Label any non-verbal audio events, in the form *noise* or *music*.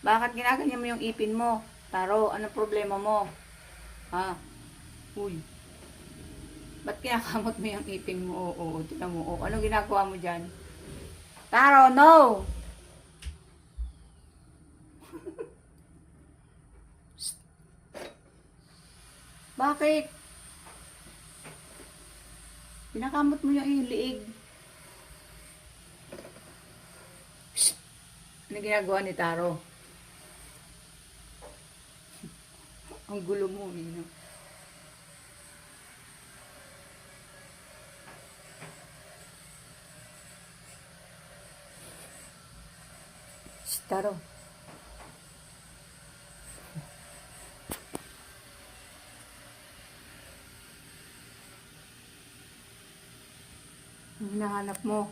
Bakit ginaganyan mo yung ipin mo? Taro, anong problema mo? Ha? Uy. Ba't kinakamot mo yung ipin mo? Oo, oo, tinan mo. Oo, anong ginagawa mo dyan? Taro, no! *laughs* Bakit? Pinakamot mo yung liig. Shh. Ano ginagawa ni Taro? Ang gulo mo, Mino. Shh, Taro. Hinahanap mo.